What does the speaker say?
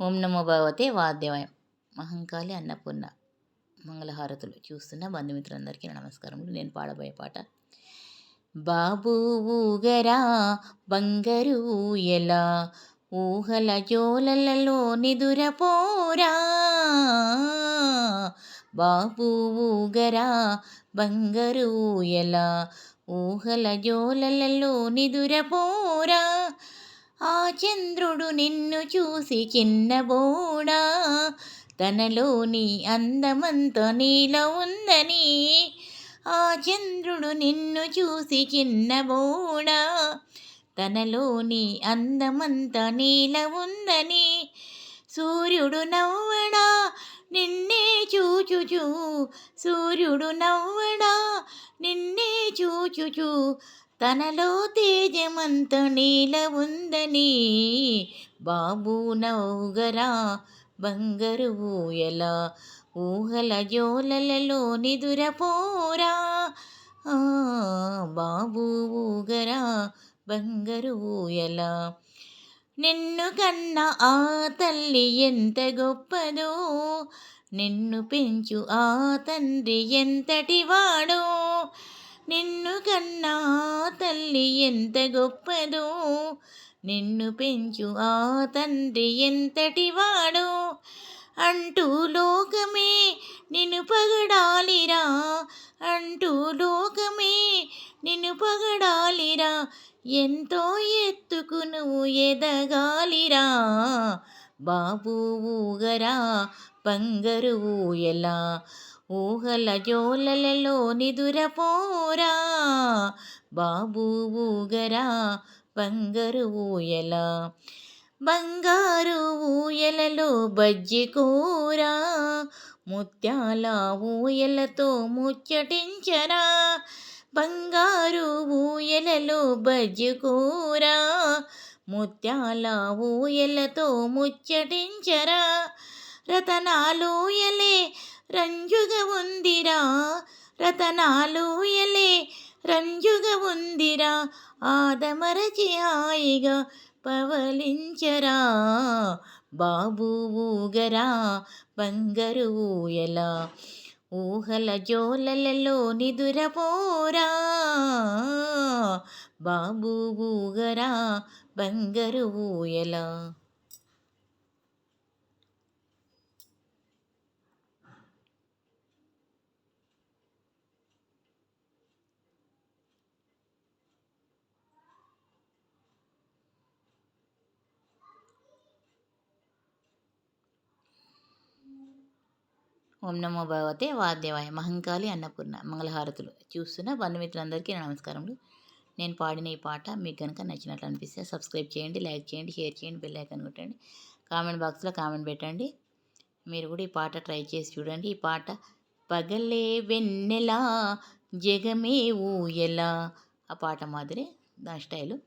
ఓం నమో భగవతే వాద్యవాయం మహంకాళి అన్నపూర్ణ మంగళహారతులు చూస్తున్న బంధుమిత్రులందరికీ నమస్కారములు. నేను పాడబోయే పాట బాబు ఊగరా బంగరు ఎలా ఊహల జోలలలో నిదురపోరా బాబు ఊగరా బంగరు ఎలా ఊహల జోలలలో నిదురపోరా ఆ చంద్రుడు నిన్ను చూసి చిన్నబోడా తనలోని అందమంత నీలో ఉందని. ఆ చంద్రుడు నిన్ను చూసి చిన్నబోడా తనలోని అందమంత నీల ఉందని. సూర్యుడు నవ్వడా నిన్నే చూచుచూ. సూర్యుడు నవ్వడా నిన్నే చూచుచూ. తనలో తేజమంత నీల ఉందని. బాబు నౌగరా బంగారు ఊయల ఊహల జోలలలో నిదురపోరా బాబు ఊగరా బంగారు ఊయల. నిన్ను కన్న ఆ తల్లి ఎంత గొప్పదో. నిన్ను పెంచు ఆ తండ్రి ఎంతటి వాడో. నిన్ను కన్నా తల్లి ఎంత గొప్పదో నిన్ను పెంచు ఆ తండ్రి ఎంతటి వాడు. అంటూ లోకమే నిన్ను పగడాలిరా. అంటూ లోకమే నిన్ను పగడాలిరా. ఎంతో ఎత్తుకు నువ్వు ఎదగాలిరా. బాబు ఊగరా పంగరు ఎలా ఊహల జోలలలో నిదురపోరా. బాబు ఊగరా బంగారు ఊయల. బంగారు ఊయలలో బజ్జి కూర. ముత్యాల ఊయలతో ముచ్చటించరా. బంగారు ఊయలలో బజ్జి కూర. ముత్యాల ఊయలతో ముచ్చటించరా. రతనాలూయలే రంజుగ ఉందిరా రతనాలు ఎలే. రంజుగ ఉందిరా ఆదమరచి హాయిగా పవలించరా. బాబు ఊగరా బంగరు ఊయలా. ఊహల జోలలలో నిదురపోరా. బాబు ఊగరా బంగరు ఊయలా. ఓం నమో భగవతే వాద్యవాయ మహంకాళి అన్నపూర్ణ మంగళహారతులు. చూస్తున్న బంధుమిత్రులందరికీ నమస్కారములు. నేను పాడిన ఈ పాట మీకు కనుక నచ్చినట్లు అనిపిస్తే సబ్స్క్రైబ్ చేయండి లైక్ చేయండి షేర్ చేయండి బెల్ ఐకాన్ కొట్టండి. కామెంట్ బాక్స్లో కామెంట్ పెట్టండి. మీరు కూడా ఈ పాట ట్రై చేసి చూడండి. ఈ పాట పగలే వెన్నెలా జగమే ఊయలా. ఆ పాట మాదిరి దాని స్టైలు.